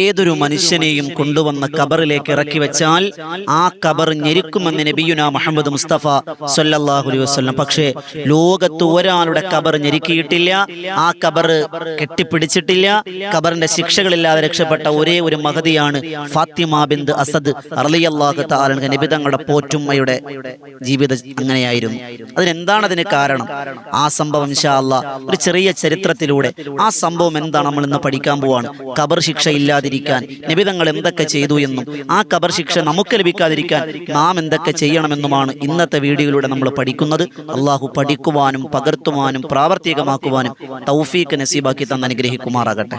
ഏതൊരു മനുഷ്യനെയും കൊണ്ടുവന്ന കബറിലേക്ക് ഇറക്കി വെച്ചാൽ ആ കബർ ഞെരുക്കുമെന്ന് നബിയുന മുഹമ്മദ് മുസ്തഫ സല്ലല്ലാഹു അലൈഹി വസല്ലം. പക്ഷേ ലോകത്ത് ഒരാളുടെ കബർ ഞെരുക്കിയിട്ടില്ല ആ കബർ കെട്ടിപ്പിടിച്ചിട്ടില്ല കബറിന്റെ ശിക്ഷകളില്ലാതെ രക്ഷപ്പെട്ട ഒരേ ഒരു മഹതിയാണ് ഫാത്തിമ ബിന്ദ് അസദ് റളിയല്ലാഹു തആല നബി തങ്ങളുടെ പോറ്റുമ്മയുടെ ജീവിത അങ്ങനെയായിരുന്നു. അതിനെന്താണ് അതിന് കാരണം? ആ സംഭവം ഇൻഷാ അള്ളാ ഒരു ചെറിയ ചരിത്രത്തിലൂടെ ആ സംഭവം എന്താണ്? നമ്മൾ ഇന്ന് പഠിക്കാൻ പോവാണ്. കബർ ശിക്ഷ ഇല്ലാതിരിക്കാൻ. നിബിതങ്ങൾ എന്തൊക്കെ ചെയ്തു എന്നും ആ കബർ ശിക്ഷ നമുക്ക് ലഭിക്കാതിരിക്കാൻ നാം എന്തൊക്കെ ചെയ്യണമെന്നുമാണ് ഇന്നത്തെ വീഡിയോയിലൂടെ നമ്മൾ പഠിക്കുന്നത്. അള്ളാഹു പഠിക്കുവാനും പകർത്തുവാനും പ്രാവർത്തികമാക്കുവാനും തൗഫീഖ് നസീബാക്കി തന്നെ അനുഗ്രഹിക്കുമാറാകട്ടെ.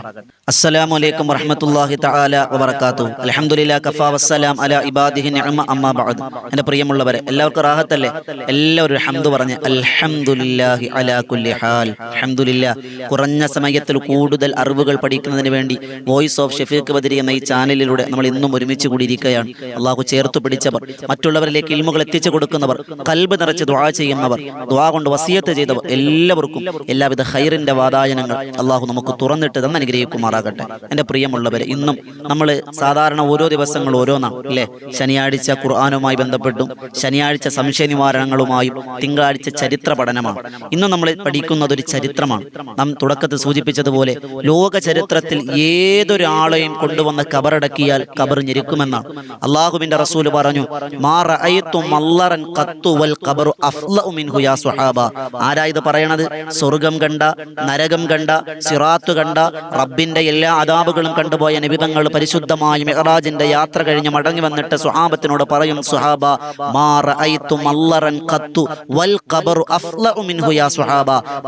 അസ്സലാമു അലൈക്കും വറഹ്മത്തുള്ളാഹി തആല വബറകാതുഹു. അൽഹംദുലില്ലാ വസ്സലാം അലാ ഇബാദിഹി നിഅമ അമ്മാ ബഅദ്. പ്രിയമുള്ളവരെ എല്ലാവർക്കും റാഹത്തല്ലേ? എല്ലാവരും ഹംദു പറഞ്ഞ് അൽഹംദുലില്ലാഹി അലാ കുല്ലി ഹാൽ. കുറഞ്ഞ സമയത്തിൽ കൂടുതൽ അറിവുകൾ പഠിക്കുന്നതിന് വേണ്ടി വോയിസ് ഓഫ് ബദരി എന്ന ഈ ചാനലിലൂടെ നമ്മൾ ഇന്നും ഒരുമിച്ച് കൂടിയിരിക്കുകയാണ്. അള്ളാഹു ചേർത്ത് പിടിച്ചവർ മറ്റുള്ളവരിലേക്ക് ഇൽമുകൾ എത്തിച്ചു കൊടുക്കുന്നവർ കൽബ് നിറച്ച് ദ്വാ ചെയ്യുന്നവർ ദ്വാ കൊണ്ട് വസിയത്ത് ചെയ്തവർ എല്ലാവർക്കും എല്ലാവിധ ഹൈറിന്റെ വാതായനങ്ങൾ അള്ളാഹു നമുക്ക് തുറന്നിട്ട് തന്നെ അനുഗ്രഹിക്കുമാറാകട്ടെ. എന്റെ പ്രിയമുള്ളവർ ഇന്നും നമ്മൾ സാധാരണ ഓരോ ദിവസങ്ങൾ ഓരോന്നാണ് അല്ലേ? ശനിയാഴ്ച ഖുർആാനുമായി ബന്ധപ്പെട്ടും ശനിയാഴ്ച സംശയ നിവാരണങ്ങളുമായും തിങ്കളാഴ്ച ചരിത്ര പഠനമാണ്. ഇന്ന് നമ്മൾ പഠിക്കുന്നത് ഒരു ചരിത്രമാണ്. നാം തുടക്കത്തിൽ സൂചിപ്പിച്ചതുപോലെ ലോക ചരിത്രത്തിൽ ഏതൊരാളെയും കൊണ്ടുവന്ന് കബറടക്കിയാൽ കബർ ഞെരുക്കുമെന്നാണ്. അള്ളാഹുബിന്റെ റസൂൽ പറഞ്ഞു "മാ റഅയ്തു മല്ലറൻ ഖത്തു ഖബറു അഫ്ളഉ മിൻഹു യാ സ്വഹാബ. ആരാ ഇത് പറയണത്? സ്വർഗം കണ്ട നരകം കണ്ട സിറാത്ത് കണ്ട റബ്ബിന്റെ എല്ലാ അതാബുകളും കണ്ടുപോയ നിബിതങ്ങൾ പരിശുദ്ധമായി മെഹറാജിന്റെ യാത്ര കഴിഞ്ഞ് മടങ്ങി വന്നിട്ട് സുഹാബത്തിനോട് പറയും സുഹാബ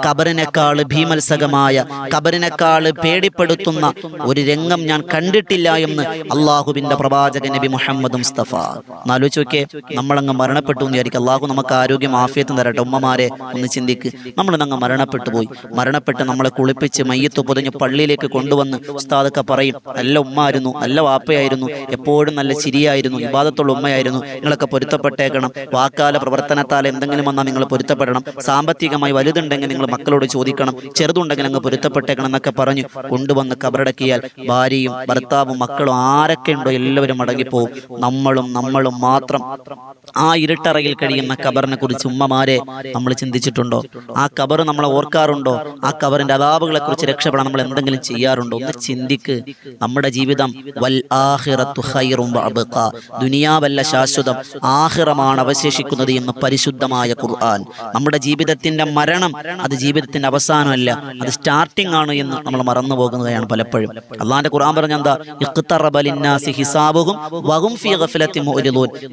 കബറിനേക്കാൾ ഭീമത്സകമായ കബറിനേക്കാൾ പേടിപ്പെടുത്തുന്ന ഒരു രംഗം ഞാൻ കണ്ടിട്ടില്ല എന്ന് അള്ളാഹുബിന്റെ പ്രവാചക നബി മുഹമ്മദ് മുസ്തഫ. എന്നാലോചിച്ച് നോക്കെ നമ്മളങ്ങ് മരണപ്പെട്ടു എന്ന് വിചാരിക്കും അള്ളാഹു നമുക്ക് ആരോഗ്യം ആഫിയത്തും തരട്ടെ. ഉമ്മമാരെ ഒന്ന് ചിന്തിക്ക്. നമ്മൾ അങ്ങ് മരണപ്പെട്ടു പോയി. മരണപ്പെട്ട് നമ്മളെ കുളിപ്പിച്ച് മയ്യത്ത് പൊതിഞ്ഞ് പള്ളിയിലേക്ക് കൊണ്ടുവന്ന് ഉസ്താദൊക്കെ പറയും നല്ല ഉമ്മായിരുന്നു നല്ല വാപ്പയായിരുന്നു എപ്പോഴും നല്ല ചിരിയായിരുന്നു വിവാദത്തുള്ള ഉമ്മയായിരുന്നു. നിങ്ങളൊക്കെ പൊരുത്തപ്പെട്ടേക്കണം. വാക്കാല പ്രവർത്തനത്താൽ എന്തെങ്കിലും വന്നാൽ നിങ്ങൾ പൊരുത്തപ്പെടണം. സാമ്പത്തികമായി വലുതുണ്ടെങ്കിൽ നിങ്ങൾ മക്കളോട് ചോദിക്കണം. ചെറുതുണ്ടെങ്കിൽ അങ്ങ് പൊരുത്തപ്പെട്ടേക്കണം എന്നൊക്കെ പറഞ്ഞു കൊണ്ടുവന്ന് കബറടക്കിയാൽ ഭാര്യയും ഭർത്താവും മക്കളും ആരൊക്കെ ഉണ്ടോ എല്ലാവരും മടങ്ങിപ്പോവും. നമ്മളും നമ്മളും മാത്രം. ആ ഇരുട്ടറയിൽ കഴിയുന്ന കബറിനെ കുറിച്ച് ഉമ്മമാരെ നമ്മൾ ചിന്തിച്ചിട്ടുണ്ടോ? ആ കബർ നമ്മളെ ഓർക്കാറുണ്ടോ? ആ കബറിന്റെ അതാപുകളെ കുറിച്ച് രക്ഷപ്പെടാൻ നമ്മൾ എന്തെങ്കിലും ചെയ്യാറുണ്ടോ? ഒന്ന് ചിന്തിക്ക്. നമ്മുടെ ജീവിതം വൽ. ദുനിയാവല്ല ശാശ്വതം. ആഹിറമാണ് അവശേഷിക്കുന്നത് എന്ന് പരിശുദ്ധമായ ഖുർആൻ. നമ്മുടെ ജീവിതത്തിന്റെ മരണം അത് ജീവിതത്തിന്റെ അവസാനമല്ല അത് സ്റ്റാർട്ടിംഗ് ആണ് എന്ന് നമ്മൾ മറന്നു പോകുന്നതാണ് പലപ്പോഴും. അള്ളാന്റെ ഖുർആൻ പറഞ്ഞ എന്താ ഇഖ്തറബ ലിന്നാസി ഹിസാബുഹും വഹും ഫീ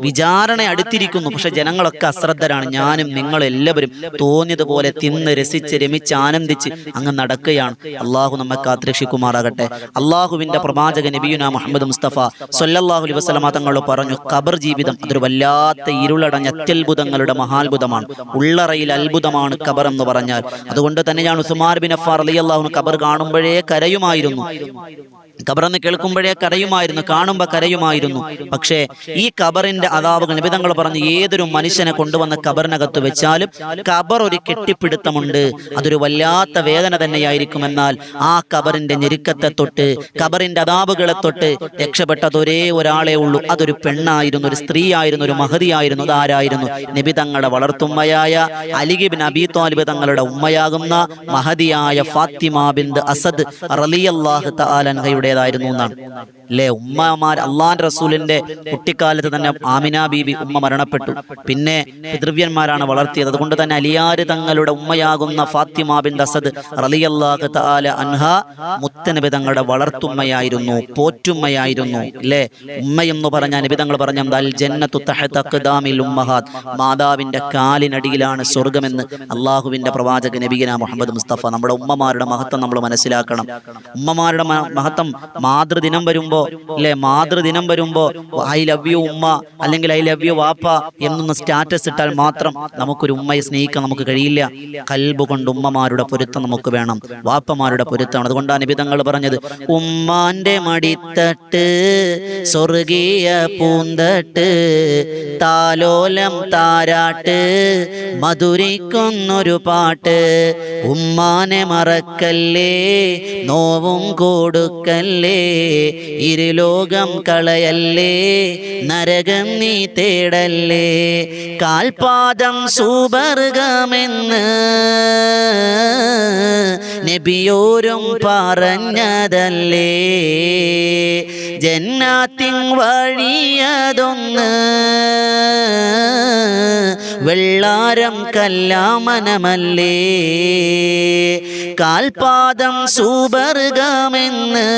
വിചാരണ അടുത്തിരിക്കുന്നു. പക്ഷെ ജനങ്ങളൊക്കെ അശ്രദ്ധരാണ്. ഞാനും നിങ്ങൾ എല്ലാവരും തോന്നിയതുപോലെ തിന്ന് രസിച്ച് രമിച്ച് ആനന്ദിച്ച് അങ്ങ് നടക്കുകയാണ്. അള്ളാഹു നമ്മെ കാത്രക്ഷിക്കുമാറാകട്ടെ അള്ളാഹുവിന്റെ പ്രവാചക നബിയുന മുഹമ്മദ് മുസ്തഫ സൊല്ലാഹു അലൈഹി വസല്ലമ തങ്ങൾ പറഞ്ഞു ഖബർ ജീവിതം അതൊരു വല്ലാത്ത ഇരുളടഞ്ഞ അത്യത്ഭുതങ്ങളുടെ മഹാത്ഭുതമാണ്. ഉള്ളറയിൽ അത്ഭുതമാണ് ഖബർ എന്ന് പറഞ്ഞാൽ. അതുകൊണ്ട് തന്നെയാണ് ഉസ്മാൻ ബിൻ അഫാർ അലി അള്ളാഹു ഖബർ കാണുമ്പോഴേ കരയുമായിരുന്നു. ഖബറെന്ന് കേൾക്കുമ്പോഴേ കരയുമായിരുന്നു കാണുമ്പോൾ കരയുമായിരുന്നു. പക്ഷേ ഈ ഖബറിന്റെ അതാവുകൾ നിബിതങ്ങൾ പറഞ്ഞ് ഏതൊരു മനുഷ്യനെ കൊണ്ടുവന്ന കബറിനകത്ത് വെച്ചാലും കബർ ഒരു കെട്ടിപ്പിടുത്തമുണ്ട്. അതൊരു വല്ലാത്ത വേദന തന്നെയായിരിക്കും എന്നാൽ ആ ഖബറിന്റെ ഞെരുക്കത്തെ തൊട്ട് ഖബറിന്റെ അതാവുകളെ തൊട്ട് രക്ഷപ്പെട്ടത് ഒരേ ഒരാളെ ഉള്ളൂ. അതൊരു പെണ്ണായിരുന്നു ഒരു സ്ത്രീ ആയിരുന്നു ഒരു മഹതിയായിരുന്നു അതാരായിരുന്നു? നബി തങ്ങളുടെ വളർത്തുമ്മയായ അലിഗിബിൻ അബി താലിബ് തങ്ങളുടെ ഉമ്മയാകുന്ന മഹതിയായ ഫാത്തിമ ബിന്ദ് അസദ് റളിയല്ലാഹു തആലൻഹയുടേതായിരുന്നു എന്നാണ് അല്ലേ ഉമ്മമാർ അള്ളാന്റെ റസൂലിന്റെ കുട്ടിക്കാലത്ത് തന്നെ ആമിന ബീബി ഉമ്മ മരണപ്പെട്ടു. പിന്നെ പിതൃവ്യന്മാരാണ് വളർത്തിയത്. അതുകൊണ്ട് തന്നെ അലിയാര് തങ്ങളുടെ ഉമ്മയാകുന്ന ഫാത്തിമ ബിൻ അസദ് റളിയല്ലാഹു തആല അൻഹ മുത്തനബി തങ്ങളുടെ വളർത്തുമ്മയായിരുന്നു പോറ്റുമ്മയായിരുന്നു അല്ലേ ഉമ്മയെന്ന് പറഞ്ഞ നബി തങ്ങൾ പറഞ്ഞ അൽ ജന്നത്തു തഹതഖ്ദാമിൽ ഉമ്മഹാത്ത് മാതാവിന്റെ കാലിനടിയിലാണ് സ്വർഗമെന്ന് അള്ളാഹുവിന്റെ പ്രവാചക നബിഗന മുഹമ്മദ് മുസ്തഫ. നമ്മുടെ ഉമ്മമാരുടെ മഹത്വം നമ്മൾ മനസ്സിലാക്കണം. ഉമ്മമാരുടെ മഹത്വം മാതൃദിനം വരുമ്പോ അല്ലെ മാതൃദിനം വരുമ്പോ ഐ ലവ് യു ഉമ്മ അല്ലെങ്കിൽ ഐ ലവ് യു വാപ്പ എന്നൊന്ന് സ്റ്റാറ്റസ് ഇട്ടാൽ മാത്രം നമുക്കൊരു ഉമ്മയെ സ്നേഹിക്കാൻ നമുക്ക് കഴിയില്ല. കൽബ് കൊണ്ട് ഉമ്മമാരുടെ പൊരുത്തം നമുക്ക് വേണം. വാപ്പമാരുടെ പൊരുത്തമാണ്. അതുകൊണ്ടാണ് നിബിതങ്ങൾ പറഞ്ഞത് ഉമ്മാന്റെ മടിത്തട്ട് സ്വർഗീയ പൂന്തട്ട് താലോലം താരാട്ട് മധുരിക്കുന്നൊരു പാട്ട് ഉമ്മാനെ മറക്കല്ലേ നോവും കൊടുക്കല്ലേ ഇരുലോകം കളയല്ലേ? നരകം നീ തേടല്ലേ? കാൽപാദം സൂപർഗമെന്ന് നബിയോരും പറഞ്ഞതല്ലേ? ജന്നാത്തിൻ വഴിയതൊന്ന് വെള്ളാരം കല്ലാമനമല്ലേ? കാൽപാദം സൂപർഗമെന്ന്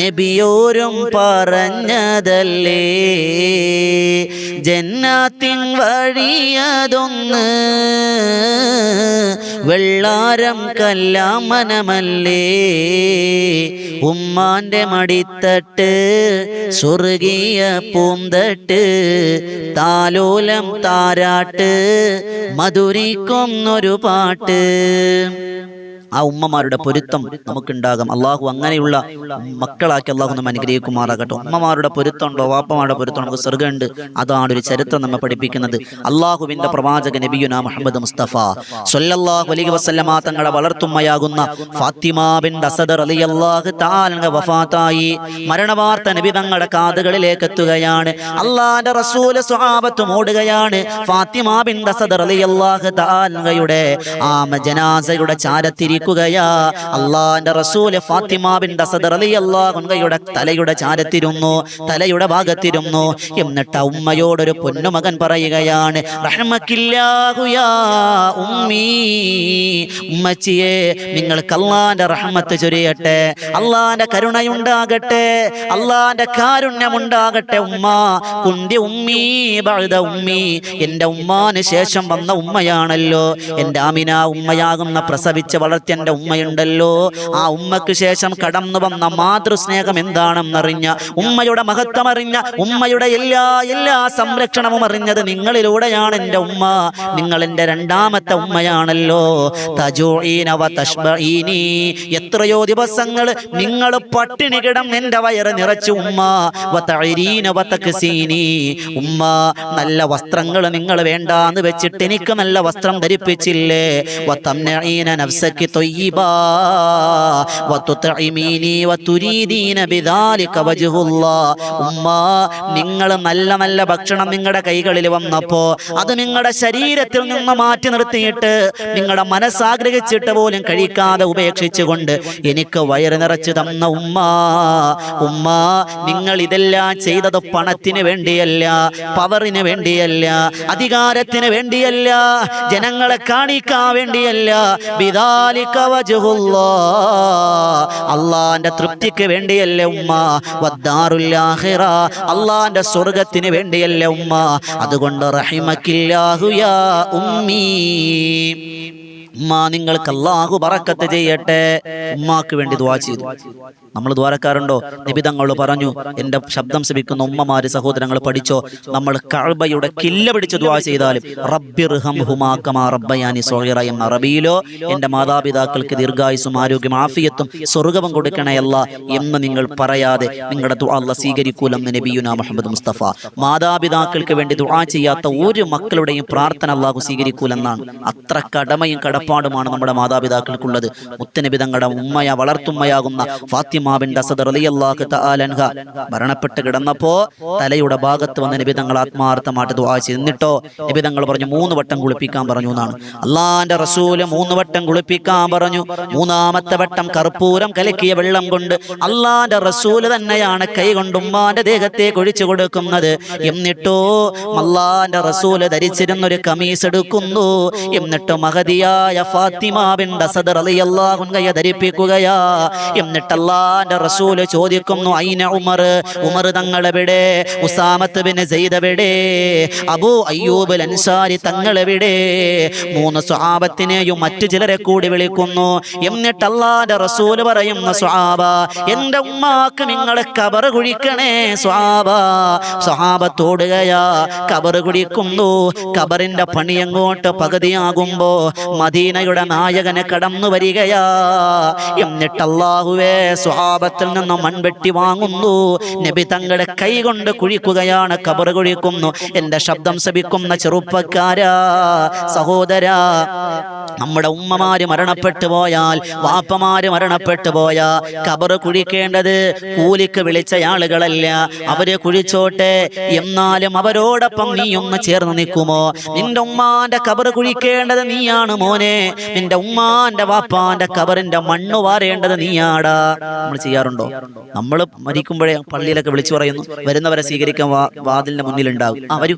നബിയോരും പറഞ്ഞതല്ലേ? ജന്നാത്തിൻ വഴിയതൊന്ന് വെള്ളാരം കല്ലാമനമല്ലേ? ഉമ്മാന്റെ മടിത്തട്ട് സ്വർഗീയ പൂന്തട്ട് താലോലം താരാട്ട് മധുരിക്കുന്നൊരു പാട്ട്. ആ ഉമ്മമാരുടെ പൊരുത്തം നമുക്കുണ്ടാകും. അള്ളാഹു അങ്ങനെയുള്ള മക്കളാക്കി അള്ളാഹു നമ്മൾ അനുഗ്രഹിക്കുമാറാകട്ടെ. ഉമ്മമാരുടെ പൊരുത്തമുണ്ടോ വാപ്പമാരുടെ പൊരുത്തം നമുക്ക് സ്വർഗമുണ്ട് അതാണ് ഒരു ചരിത്രം നമ്മെ പഠിപ്പിക്കുന്നത്. അള്ളാഹുവിന്റെ പ്രവാചക നബിയുന മുഹമ്മദ് മുസ്തഫ. സൊല്ലാഹു അലൈഹി വസല്ലമ തങ്ങളെ വളർത്തുമ്മയാകുന്ന ഫാത്തിമ ബിൻ അസദർ അലി അള്ളാഹു താലങ്ങ വഫാത്തായി. മരണവാർത്ത നബി തങ്ങളുടെ കാതുകളിലേക്ക് എത്തുകയാണ്. അള്ളാന്റെ റസൂൽ സ്വഹാബത്തും ഓടുകയാണ്. ഫാത്തിമ ബിൻ അസദർ അലി അള്ളാഹു താലങ്ങയുടെ ആ ജനാസയുടെ ചാരത്തിരിക്കുകയാ അള്ളാന്റെ റസൂൽ ഫാത്തിമ ബിൻ അസദർ അലി അള്ളാഹുയുടെ തലയുടെ ചാരത്തിരുന്നു തലയുടെ ഭാഗത്തിരുന്നു. എന്നിട്ട് ഉമ്മയോടൊരു പൊന്നുമകൻ പറയുകയാണ് ഉമ്മച്ചിയെ നിങ്ങൾക്ക് അള്ളാന്റെ റഹ്മത്ത് ചൊരിയട്ടെ. അള്ളാന്റെ കരുണയുണ്ടാകട്ടെ അള്ളാന്റെ കാരുണ്യമുണ്ടാകട്ടെ ഉമ്മ. കുന്തി ഉമ്മീ ബഴുത ഉമ്മി എന്റെ ഉമ്മാന് ശേഷം വന്ന ഉമ്മയാണല്ലോ. എന്റെ ആമിന ഉമ്മയാകുന്ന പ്രസവിച്ച് വളർത്തിയ എന്റെ ഉമ്മയുണ്ടല്ലോ. ആ ഉമ്മക്ക് ശേഷം കടന്നു വന്ന മാതൃസ്നേഹം എന്താണെന്നറിഞ്ഞ ഉമ്മയുടെ മഹത്വം അറിഞ്ഞ ഉമ്മയുടെ എല്ലാ എല്ലാ സംരക്ഷണവും അറിഞ്ഞത് നിങ്ങളിലൂടെയാണ് എന്റെ ഉമ്മ. നിങ്ങൾ എന്റെ രണ്ടാമത്തെ ഉമ്മയാണല്ലോ. എത്രയോ ദിവസങ്ങൾ നിങ്ങൾ പട്ടിണി കിടം എന്റെ വയറ് നിറച്ചു ഉമ്മ. ഉമ്മ നല്ല വസ്ത്രങ്ങൾ നിങ്ങൾ വേണ്ടാന്ന് വെച്ചിട്ട് എനിക്ക് നല്ല വസ്ത്രം ധരിപ്പിച്ചില്ലേ? ഉമ്മ നിങ്ങൾ നല്ല നല്ല ഭക്ഷണം നിങ്ങളുടെ കൈകളിൽ വന്നപ്പോ അത് നിങ്ങളുടെ ശരീരത്തിൽ നിന്ന് മാറ്റി നിർത്തിയിട്ട് നിങ്ങളുടെ മനസ്സാഗ്രഹിച്ചിട്ട് പോലും കഴിക്കാതെ ഉപേക്ഷിച്ചുകൊണ്ട് എനിക്ക് വയറ് നിറച്ചു തന്ന ഉമ്മ. ഉമ്മ നിങ്ങൾ ഇതെല്ലാം ചെയ്തത് പണത്തിന് വേണ്ടിയല്ല പവറിന് വേണ്ടിയല്ല അധികാരത്തിന് വേണ്ടിയല്ല ജനങ്ങളെ കാണിക്കാൻ വേണ്ടിയല്ല. വജ്ഹുല്ലാ. അള്ളാന്റെ തൃപ്തിക്ക് വേണ്ടിയല്ലേ ഉമ്മ? അള്ളാന്റെ സ്വർഗത്തിന് വേണ്ടിയല്ലേ ഉമ്മ? അതുകൊണ്ട് റഹിമക്കില്ലാഹുയാ ഉമ്മീ. ഉമ്മ നിങ്ങൾക്ക് അല്ലാഹു ബറക്കത്ത് ചെയ്യട്ടെ. ഉമ്മാക്ക് വേണ്ടി ദ്വാ ചെയ്തു. നമ്മൾ ദ്വാരക്കാരുണ്ടോ നിബിതങ്ങൾ പറഞ്ഞു എന്റെ ശബ്ദം ശ്രമിക്കുന്ന ഉമ്മമാര് സഹോദരങ്ങൾ പഠിച്ചോ? നമ്മൾ കഅബയുടെ കില്ല പിടിച്ച് ദ്വാ ചെയ്താലും റബ്ബിർഹം ഹുമാക്കമാ റബ്ബയാനി സോഹിറ എന്ന അറബിയിലോ? എന്റെ മാതാപിതാക്കൾക്ക് ദീർഘായുസും ആരോഗ്യം ആഫിയത്തും സ്വർഗവും കൊടുക്കണയല്ല എന്ന് നിങ്ങൾ പറയാതെ നിങ്ങളുടെ ദുആ അല്ലാഹ് സ്വീകരിക്കൂലെന്ന് നബിയുന മുഹമ്മദ് മുസ്തഫ. മാതാപിതാക്കൾക്ക് വേണ്ടി ദുആ ചെയ്യാത്ത ഒരു മക്കളുടെയും പ്രാർത്ഥന അള്ളാഹു സ്വീകരിക്കൂലെന്നാണ്. അത്ര കടമയും കടപ്പാടുമാണ് നമ്മുടെ മാതാപിതാക്കൾക്കുള്ളത്. മുത്തനബി തങ്ങളുടെ ഉമ്മയ വളർത്തുമ്മയാകുന്ന ഫാത്തിമ അസദർ അസദ് റളിയല്ലാഹു തആലൻഹ മരണപ്പെട്ട് കിടന്നപ്പോ തലയുടെ ഭാഗത്ത് വന്ന നബി തങ്ങൾ ആത്മാർത്ഥമായിട്ട് ദുആ ചെയ്തു എന്നിട്ടോ നബി തങ്ങൾ പറഞ്ഞു മൂന്ന് വട്ടം കുളിപ്പിക്കാൻ പറഞ്ഞു എന്നാണ്. അള്ളാന്റെ റസൂൽ മൂന്ന് വട്ടം കുളിപ്പിക്കാൻ പറഞ്ഞു. മൂന്നാമത്തെ വട്ടം കർപ്പൂരം കലക്കിയ വെള്ളം കൊണ്ട് അള്ളാന്റെ റസൂൽ തന്നെയാണ് കൈ കൊണ്ട് ഉമ്മാന്റെ ദേഹത്തെ കൊഴിച്ചു കൊടുക്കുന്നത്. എന്നിട്ടോ അള്ളാന്റെ റസൂൽ ധരിച്ചിരുന്നൊരു കമീസ് എടുക്കുന്നു. എന്നിട്ട് മഹതിയായ മഹതിയായ ഫാത്തിമ ബിൻ അസദ് റളിയല്ലാഹു അൻഹയെ ധരിപ്പിക്കുകയാ എന്നിട്ട് അല്ലാഹുവിന്റെ റസൂൽ ചോദിക്കുന്നു ഐന ഉമർ? ഉമർ തങ്ങളെവിടെ ഉസാമത്ത് ബിൻ സെയ്ദ് എവിടെ? അബൂ അയ്യൂബ് അൻസാരി തങ്ങളെവിടെ മൂന്ന് സ്വഹാബത്തിനെയും മറ്റു ചിലരെ കൂടി വിളിക്കുന്നു. എന്നിട്ട് അല്ലാഹുവിന്റെ റസൂൽ പറയുന്ന സ്വഹാബ എന്റെ ഉമ്മാക്ക് നിങ്ങളെ കബർ കുഴിക്കണേ സ്വഹാബ. സ്വഹാബത്തോടുകയാ കബർ കുഴിക്കുന്നു. കബറിന്റെ പണി പകുതിയാകുമ്പോ പകുതിയാകുമ്പോ മദീനയുടെ നായകനെ കടന്നു വരികയാ. എന്നിട്ട് അള്ളാഹുവേ സ്വഹാബത്തിൽ നിന്ന് മൺവെട്ടി വാങ്ങുന്നു. നബി തങ്ങളുടെ കൈ കൊണ്ട് കുഴിക്കുകയാണ് കബർ കുഴിക്കുന്നു. എന്റെ ശബ്ദം ശപിക്കുന്ന ചെറുപ്പക്കാരാ സഹോദരാ നമ്മുടെ ഉമ്മമാര് മരണപ്പെട്ടു പോയാൽ വാപ്പമാര് മരണപ്പെട്ടു പോയാ കബർ കുഴിക്കേണ്ടത് കൂലിക്ക് വിളിച്ച ആളുകളല്ല. അവരെ കുഴിച്ചോട്ടെ എന്നാലും അവരോടൊപ്പം നീ ഒന്ന് ചേർന്ന് നിൽക്കുമോ? നിന്റെ ഉമ്മാന്റെ കബർ കുഴിക്കേണ്ടത് നീയാണ് മോനെ. നിന്റെ ഉമ്മാന്റെ വാപ്പാന്റെ കബറിന്റെ മണ്ണ് വാരേണ്ടത് നീയാടാ. നമ്മൾ ചെയ്യാറുണ്ടോ? നമ്മൾ മരിക്കുമ്പോഴേ പള്ളിയിലൊക്കെ വിളിച്ചു പറയുന്നു വരുന്നവരെ സ്വീകരിക്കാൻ വാതിലിന്റെ മുന്നിൽ ഉണ്ടാവും ആ വരൂ.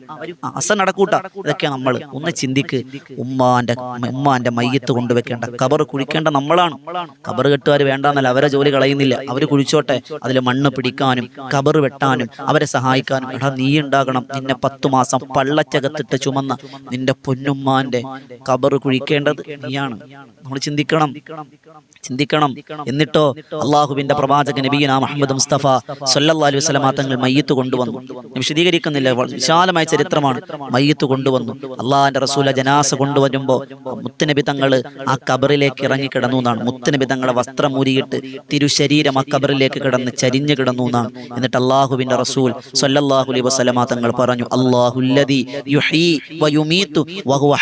അസ നടക്കൂട്ട. ഇതൊക്കെ നമ്മൾ. ഒന്ന് ചിന്തിക്ക്. ഉമ്മാന്റെ ഉമ്മാന്റെ മയ്യത്ത് കൊണ്ടുവെക്കേണ്ട. കബർ കുഴിക്കേണ്ട നമ്മളാണ്. കബർ കെട്ടുകാർ വേണ്ടെന്നല്ല അവരെ ജോലി കളയുന്നില്ല. അവർ കുഴിച്ചോട്ടെ അതിൽ മണ്ണ് പിടിക്കാനും കബർ വെട്ടാനും അവരെ സഹായിക്കാനും. എടാ നീ ഉണ്ടാകണം. നിന്നെ പത്തു മാസം പള്ളച്ചകത്തിട്ട് ചുമന്ന നിന്റെ പൊന്നുമ്മാന്റെ കബർ കുഴിക്കേണ്ടത് നീയാണ് നമ്മൾ ചിന്തിക്കണം. ചിന്തിക്കണം. എന്നിട്ടോ അള്ളാഹുവിന്റെ പ്രവാചകൻ നബീന മുഹമ്മദ് മുസ്തഫ സല്ലല്ലാഹു അലൈഹി തങ്ങൾ മയ്യത്ത് കൊണ്ടുവന്നു. വിശദീകരിക്കുന്നില്ല. വിശാലമായ ചരിത്രമാണ് മയ്യത്ത് കൊണ്ടുവന്നു. അള്ളാഹിന്റെ റസൂല ജനാസ കൊണ്ടുവരുമ്പോ മുത്തുനബി തങ്ങൾ ആ കബറിലേക്ക് ഇറങ്ങി കിടന്നു എന്നാണ്. മുത്തുനബി തങ്ങളെ വസ്ത്രം ഊരിയിട്ട് തിരുശരീരം ആ കബറിലേക്ക് കിടന്ന് ചരിഞ്ഞു കിടന്നു എന്നാണ്. എന്നിട്ട് അള്ളാഹുവിന്റെ റസൂൽ സല്ലല്ലാഹു അലൈഹി വസല്ലമ തങ്ങൾ പറഞ്ഞു യുഹീ വയുമീതു വഹുവ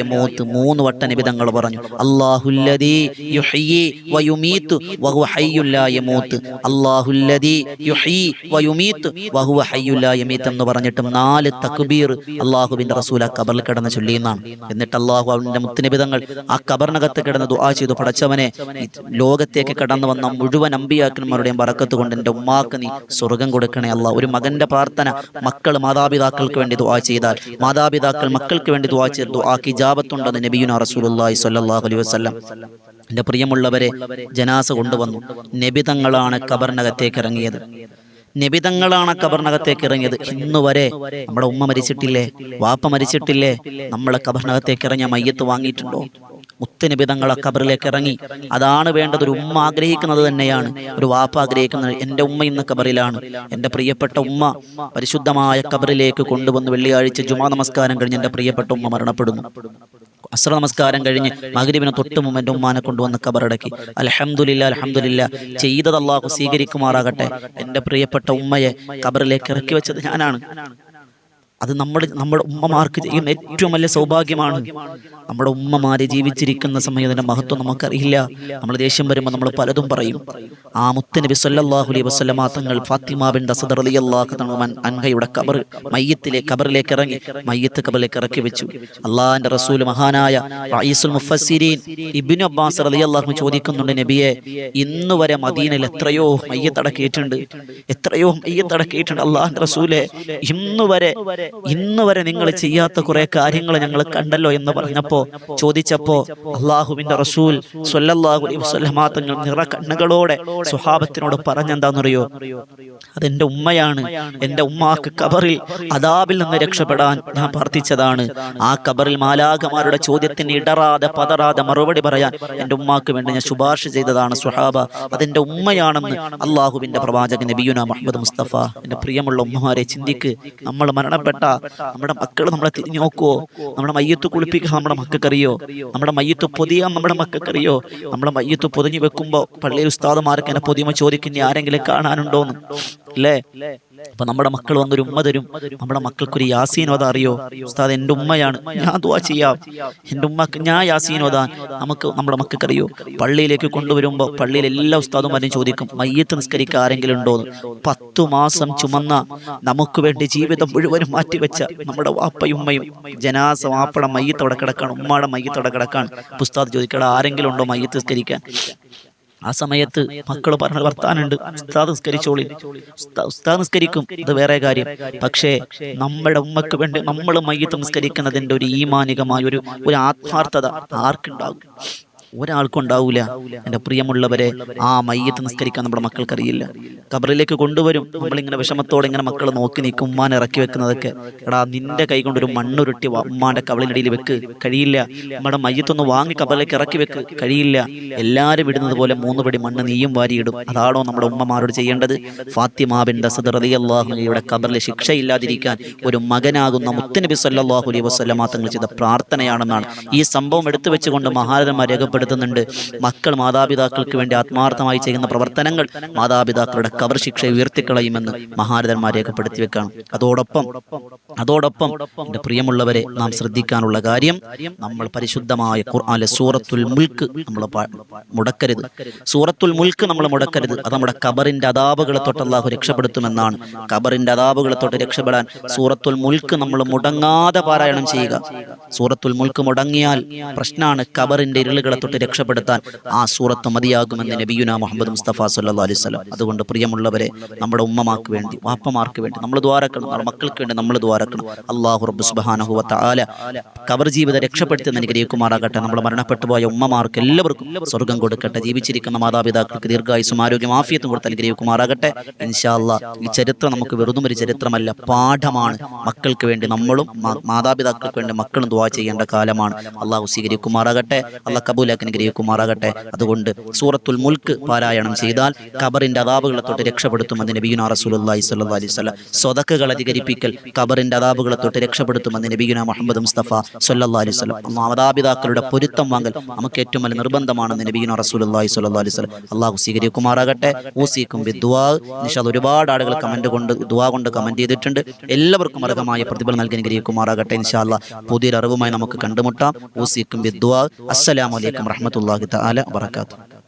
യമൂത്ത്. മൂന്ന് വട്ട നബി തങ്ങൾ പറഞ്ഞു. യമീത്ത്. എന്ന് പറഞ്ഞിട്ട് നാല് തക്ബീർ അള്ളാഹുവിന്റെ റസൂൽ ആ കബറിൽ കിടന്ന് ചൊല്ലിയെന്നാണ്. എന്നിട്ട് അള്ളാഹു അവന്റെ മുത്തുനിബിതങ്ങൾ ആ കബറിനകത്ത് കിടന്ന് ദുആ ചെയ്തു. പടച്ചവനെ ലോകത്തേക്ക് കടന്നു വന്ന മുഴുവൻ അമ്പിയാക്കന്മാരുടെയും പറക്കത്ത് കൊണ്ട് എന്റെ ഉമ്മാക്ക് നീ സ്വർഗം കൊടുക്കണേ അല്ല ഒരു മകന്റെ പ്രാർത്ഥന മക്കൾ മാതാപിതാക്കൾക്ക് വേണ്ടി ദുആ ചെയ്താൽ മാതാപിതാക്കൾ മക്കൾക്ക് വേണ്ടി ദുആ ചെയ്ത് ദുആക്ക് കിജാബത്തുണ്ടെന്ന് നബിയുന റസൂലുള്ളാഹി സ്വല്ലല്ലാഹു അലൈഹി വസല്ലം. എന്റെ പ്രിയമുള്ളവരെ ജനാസ കൊണ്ടുവന്നു. നബി തങ്ങളാണ് കബറിനകത്തേക്ക് ഇറങ്ങിയത്. നബി തങ്ങളാണ് കബറിനകത്തേക്ക് ഇറങ്ങിയത്. ഇന്ന് വരെ നമ്മുടെ ഉമ്മ മരിച്ചിട്ടില്ലേ? വാപ്പ മരിച്ചിട്ടില്ലേ? നമ്മളെ കബറിനകത്തേക്ക് ഇറങ്ങിയ മയ്യത്ത് വാങ്ങിയിട്ടുണ്ടോ? മുത്തനിബിതങ്ങളെ കബറിലേക്ക് ഇറങ്ങി. അതാണ് വേണ്ടത്. ഒരു ഉമ്മ ആഗ്രഹിക്കുന്നത് തന്നെയാണ്. ഒരു വാപ്പ ആഗ്രഹിക്കുന്നത് എന്റെ ഉമ്മ ഇന്ന് കബറിലാണ് എന്റെ പ്രിയപ്പെട്ട ഉമ്മ പരിശുദ്ധമായ കബറിലേക്ക് കൊണ്ടുവന്ന് വെള്ളിയാഴ്ച ജുമാ നമസ്കാരം കഴിഞ്ഞ് എന്റെ പ്രിയപ്പെട്ട ഉമ്മ മരണപ്പെടുന്നു. അസ്ര നമസ്കാരം കഴിഞ്ഞ് മകരിവിനെ തൊട്ട് മുമ്പ് എന്റെ ഉമ്മാനെ കൊണ്ടുവന്ന് കബറടക്കി അലഹമുല്ല അലഹമുല്ല ചെയ്തത് സ്വീകരിക്കുമാറാകട്ടെ. എന്റെ പ്രിയപ്പെട്ട ഉമ്മയെ കബറിലേക്ക് ഇറക്കി വെച്ചത് ഞാനാണ്. അത് നമ്മൾ നമ്മുടെ ഉമ്മമാർക്ക് ചെയ്യുന്ന ഏറ്റവും വലിയ സൗഭാഗ്യമാണ്. നമ്മുടെ ഉമ്മമാരെ ജീവിച്ചിരിക്കുന്ന സമയം അതിന്റെ മഹത്വം നമുക്കറിയില്ല. നമ്മൾ ദേഷ്യം വരുമ്പോൾ നമ്മൾ പലതും പറയും. ആ മുത്തനബി സല്ലാഹു അലൈഹി വസ്ലമാ തങ്ങൾ ഫാത്തിമ അസദ് റളിയല്ലാഹു തആല അൻഹയുടെ കബർ മയ്യത്തിലെ കബറിലേക്ക് ഇറങ്ങി മയ്യത്ത് കബറിലേക്ക് ഇറക്കി വെച്ചു. അള്ളാഹിന്റെ റസൂൽ മഹാനായ റഈസുൽ മുഫസ്സിരീൻ ഇബ്നു അബ്ബാസ് റളിയല്ലാഹു ചോദിക്കുന്നുണ്ട് നബിയെ ഇന്ന് വരെ മദീനയിൽ എത്രയോ മയ്യത്തടക്കിയിട്ടുണ്ട് എത്രയോ മയ്യത്തടക്കിയിട്ടുണ്ട് അള്ളാഹിന്റെ റസൂലെ. ഇന്ന് വരെ ഇന്ന് വരെ നിങ്ങൾ ചെയ്യാത്ത കുറെ കാര്യങ്ങൾ ഞങ്ങൾ കണ്ടല്ലോ എന്ന് പറഞ്ഞപ്പോ ചോദിച്ചപ്പോ അള്ളാഹുവിന്റെ റസൂൽ തങ്ങൾ നിറ കണ്ണുകളോടെ സുഹാബത്തിനോട് പറഞ്ഞെന്താണെന്നറിയോ അതെന്റെ ഉമ്മയാണ്. എന്റെ ഉമ്മാക്ക് കബറിൽ അദാബിൽ നിന്ന് രക്ഷപ്പെടാൻ ഞാൻ പ്രാർത്ഥിച്ചതാണ്. ആ കബറിൽ മാലാകമാരുടെ ചോദ്യത്തിന് ഇടറാതെ പതറാതെ മറുപടി പറയാൻ എന്റെ ഉമ്മാക്ക് വേണ്ടി ഞാൻ ശുപാർശ ചെയ്തതാണ് സുഹാബ അതെന്റെ ഉമ്മയാണെന്ന് അള്ളാഹുവിന്റെ പ്രവാചകൻ നബിയുന മുഹമ്മദ് മുസ്തഫ എന്റെ പ്രിയമുള്ള ഉമ്മമാരെ ചിന്തിക്ക്. നമ്മൾ മരണപ്പെട്ട നമ്മുടെ മക്കൾ നമ്മളെ തിരിഞ്ഞു നോക്കുവോ? നമ്മുടെ മയ്യത്ത് കുളിപ്പിക്കാൻ നമ്മുടെ മക്കൾക്കറിയോ? നമ്മുടെ മയ്യത്ത് പൊതിയാൻ നമ്മുടെ മക്കൾക്കറിയോ? നമ്മുടെ മയ്യത്ത് പൊതിഞ്ഞു വെക്കുമ്പോ പള്ളിയിൽ ഉസ്താദുമാർക്ക് എന്നെ പൊതിയുമ്പോ ചോദിക്കുന്ന ആരെങ്കിലും കാണാനുണ്ടോന്ന്? അല്ലേ അപ്പൊ നമ്മുടെ മക്കൾ വന്നൊരു ഉമ്മ തരും. നമ്മുടെ മക്കൾക്കൊരു യാസീനോദ അറിയോ? ഉസ്താദ് എന്റെ ഉമ്മയാണ്. ഞാൻ ദുവാ ചെയ്യാം. എന്റെ ഉമ്മക്ക് ഞാൻ യാസീനോദാൻ നമുക്ക് നമ്മുടെ മക്കൾക്ക് അറിയോ? പള്ളിയിലേക്ക് കൊണ്ടുവരുമ്പോൾ പള്ളിയിൽ എല്ലാ ഉസ്താദുമാരും ചോദിക്കും മയ്യത്ത് നിസ്കരിക്കാൻ ആരെങ്കിലും ഉണ്ടോന്ന് പത്തു മാസം ചുമന്ന നമുക്ക് വേണ്ടി ജീവിതം മുഴുവനും മാറ്റിവെച്ച നമ്മുടെ വാപ്പയും ഉമ്മയും ജനാസ വാപ്പയുടെ മയ്യത്തോടെ കിടക്കാണ് ഉമ്മയുടെ മയ്യത്തോടെ കിടക്കാണ്. ഉസ്താദ് ചോദിക്കട ആരെങ്കിലും ഉണ്ടോ മയ്യത്ത് നിസ്കരിക്കാൻ? ആ സമയത്ത് മക്കൾ പറഞ്ഞ വർത്താനുണ്ട്. ഉസ്താദ് നിസ്കരിച്ചോളി. ഉസ്താദ് നിസ്കരിക്കും. ഇത് വേറെ കാര്യം. പക്ഷേ നമ്മുടെ ഉമ്മക്ക് വേണ്ടി നമ്മൾ മയ്യത്ത് നിസ്കരിക്കുന്നതിന്റെ ഒരു ഈമാനികമായ ഒരു ഒരു ആത്മാർത്ഥത ആർക്കുണ്ടാകും? ഒരാൾക്കും ഉണ്ടാവൂല എന്റെ പ്രിയമുള്ളവരെ ആ മയ്യത്ത് നിസ്കരിക്കാൻ നമ്മുടെ മക്കൾക്കറിയില്ല. കബറിലേക്ക് കൊണ്ടുവരും. നമ്മളിങ്ങനെ വിഷമത്തോടെ ഇങ്ങനെ മക്കൾ നോക്കി നിൽക്കും ഉമ്മാൻ ഇറക്കി വെക്കുന്നതൊക്കെ. എടാ നിന്റെ കൈ കൊണ്ടൊരു മണ്ണുരുട്ടി ഉമ്മാന്റെ കവളിനടിയിൽ വെക്ക്. കഴിയില്ല. നമ്മുടെ മയ്യത്തൊന്ന് വാങ്ങി കബറിലേക്ക് ഇറക്കി വെക്ക്. കഴിയില്ല. എല്ലാവരും ഇടുന്നത് പോലെ മൂന്ന് പടി മണ്ണ് നീയും വാരിയിടും. അതാണോ നമ്മുടെ ഉമ്മമാരോട് ചെയ്യേണ്ടത്? ഫാത്തിമ ബിൻ ദസദ് കബറിലെ ശിക്ഷയില്ലാതിരിക്കാൻ ഒരു മകനാകുന്ന മുത്തനബി സല്ലാഹുലി അലൈഹി വസല്ലമ തങ്ങൾ ചെയ്ത പ്രാർത്ഥനയാണെന്നാണ്. ഈ സംഭവം എടുത്തു വെച്ചുകൊണ്ട് മഹാരന്മാർ രേഖപ്പെടുത്തുന്നുണ്ട് മക്കൾ മാതാപിതാക്കൾക്ക് വേണ്ടി ആത്മാർത്ഥമായി ചെയ്യുന്ന പ്രവർത്തനങ്ങൾ മാതാപിതാക്കളുടെ കബർ ശിക്ഷ ഉയർത്തിക്കളയുമെന്ന് മഹാരഥന്മാർ രേഖപ്പെടുത്തി വെക്കണം. അതോടൊപ്പം അതോടൊപ്പം എന്റെ പ്രിയമുള്ളവരെ നാം ശ്രദ്ധിക്കാനുള്ള കാര്യം നമ്മൾ പരിശുദ്ധമായ ഖുർആാലെ സൂറത്തുൽ മുൽക്ക് നമ്മൾ മുടക്കരുത്. സൂറത്തുൽ മുൽക്ക് നമ്മൾ മുടക്കരുത്. അത് നമ്മുടെ കബറിന്റെ അതാപുകളെ തൊട്ട് അള്ളാഹു രക്ഷപ്പെടുത്തുമെന്നാണ്. കബറിന്റെ അതാപുകളെ തൊട്ട് രക്ഷപ്പെടാൻ സൂറത്തുൽ മുൽക്ക് നമ്മൾ മുടങ്ങാതെ പാരായണം ചെയ്യുക. സൂറത്തുൽ മുൽക്ക് മുടങ്ങിയാൽ പ്രശ്നമാണ് കബറിന്റെ ഇരുളുകളെ തൊട്ട് രക്ഷപ്പെടുത്താൻ ആ സൂറത്ത് മതിയാകുമെന്ന് നബിയുന മുഹമ്മദ് മുസ്തഫ അലൈഹി വസല്ലം. അതുകൊണ്ട് പ്രിയമുള്ളവരെ നമ്മുടെ ഉമ്മമാർക്ക് വേണ്ടി വാപ്പമാർക്ക് വേണ്ടി നമ്മൾ ദ്വാരക്കണം നമ്മുടെ മക്കൾക്ക് വേണ്ടി നമ്മൾ ദ്വാരക്കണം അള്ളാഹു റബ്ബ് സുബ്ഹാനഹു വ കവർ ജീവിതം രക്ഷപ്പെടുത്തി അനുഗ്രഹിക്കുമാറാകട്ടെ. നമ്മൾ മരണപ്പെട്ടു പോയ ഉമ്മമാർക്ക് എല്ലാവർക്കും സ്വർഗം കൊടുക്കട്ടെ. ജീവിച്ചിരിക്കുന്ന മാതാപിതാക്കൾക്ക് ദീർഘായുസും ആരോഗ്യം ആഫിയത്തും കൊടുത്ത് അനുഗ്രഹിക്കുമാറാകട്ടെ. ഇൻഷാല്ല ഈ ചരിത്രം നമുക്ക് വെറുതും ഒരു ചരിത്രമല്ല. പാഠമാണ് മക്കൾക്ക് വേണ്ടി നമ്മളും മാതാപിതാക്കൾക്ക് വേണ്ടി മക്കളും ദ്വാ ചെയ്യേണ്ട കാലമാണ്. അള്ളാഹു സ്വീകരിക്കുമാറാകട്ടെ. അള്ളാഹ് കബൂലാക്കി അനുഗ്രഹിക്കുമാറാകട്ടെ അതുകൊണ്ട് സൂറത്തുൽ മുൽക്ക് പാരായണം ചെയ്താൽ ഖബറിന്റെ അതാപുകളെ തൊട്ട് രക്ഷപ്പെടുത്തുമെന്ന് നബീന റസൂലുള്ളാഹി സ്വല്ലല്ലാഹു അലൈഹി സ്വതക്കുകൾ അധികരിപ്പിക്കൽ ഖബറിന്റെ അതാപുകളെ തൊട്ട് രക്ഷപ്പെടുത്തുമെന്ന് നബീന മുഹമ്മദ് മുസ്തഫ സ്വല്ലി അലൈഹി വസല്ലം മാതാപിതാക്കളുടെ പൊരുത്തം വാങ്ങൽ നമുക്ക് ഏറ്റവും വലിയ നിർബന്ധമാണെന്ന് നബീന റസൂലുള്ളാഹി സ്വല്ലല്ലാഹു അലൈഹി അള്ളാഹു സ്വീകരിക്കുമാറാകട്ടെ. ഊസിക്കും വിദ്വാ നിഷാദ് ഒരുപാട് ആളുകൾ കമന്റ് കൊണ്ട് ദുവാ കൊണ്ട് കമന്റ് ചെയ്തിട്ടുണ്ട്. എല്ലാവർക്കും അർഹമായ പ്രതിഫലം നൽകി അനുഗ്രഹിക്കുമാറാകട്ടെ ഇൻഷാല്ല പുതിയൊരു അറിവുമായി നമുക്ക് കണ്ടുമുട്ടാം. ഊസിക്കും വിദ്വാ അസ്സലാമു അലൈക്കും റഹ്മത്തുള്ളാഹി തആല വബറകാതുഹു.